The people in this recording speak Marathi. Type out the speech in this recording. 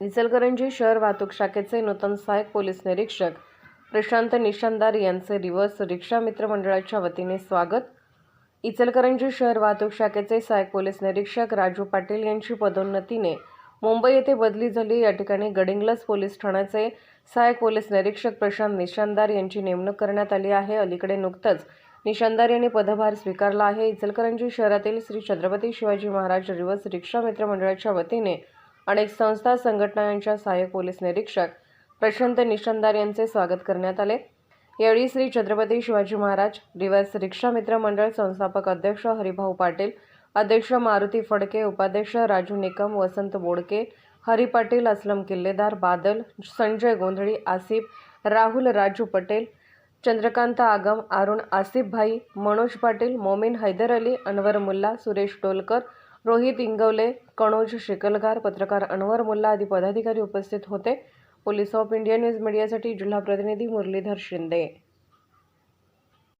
इचलकरंजी शहर वाहतूक शाखेचे नूतन सहाय्यक पोलीस निरीक्षक प्रशांत निशांदार यांचे रिवर्स रिक्षा मित्र मंडळाच्या वतीने स्वागत. इचलकरंजी शहर वाहतूक शाखेचे सहाय्यक पोलीस निरीक्षक राजू पाटील यांची पदोन्नतीने मुंबई येथे बदली झाली. या ठिकाणी गडिंग्लज पोलीस ठाण्याचे सहाय्यक पोलीस निरीक्षक प्रशांत निशांदार यांची नेमणूक करण्यात आली आहे. अलीकडे नुकतंच निशांदार यांनी पदभार स्वीकारला आहे. इचलकरंजी शहरातील श्री छत्रपती शिवाजी महाराज रिव्हर्स रिक्षा मित्र मंडळाच्या वतीने अनेक संस्था संघटना यांच्या सहाय्यक पोलीस निरीक्षक प्रशांत निशंदार यांचे स्वागत करण्यात आले. यावेळी श्री छत्रपती शिवाजी महाराज रिव्हर्स रिक्षा मित्र मंडळ संस्थापक अध्यक्ष हरिभाऊ पाटील अध्यक्ष मारुती फडके उपाध्यक्ष राजू निकम वसंत बोडके हरी पाटील असलम किल्लेदार बादल संजय गोंधळी आसिफ राहुल राजू पटेल चंद्रकांत आगम अरुण आसिफ भाई मनोज पाटील मोमीन हैदर अली अनवर मुल्ला सुरेश टोलकर रोहित इंगवले कणोज शिकलगार पत्रकार अनवर मुल्ला आदी पदाधिकारी उपस्थित होते. पोलीस ऑफ इंडिया न्यूज मीडियासाठी जिल्हा प्रतिनिधी मुरलीधर शिंदे.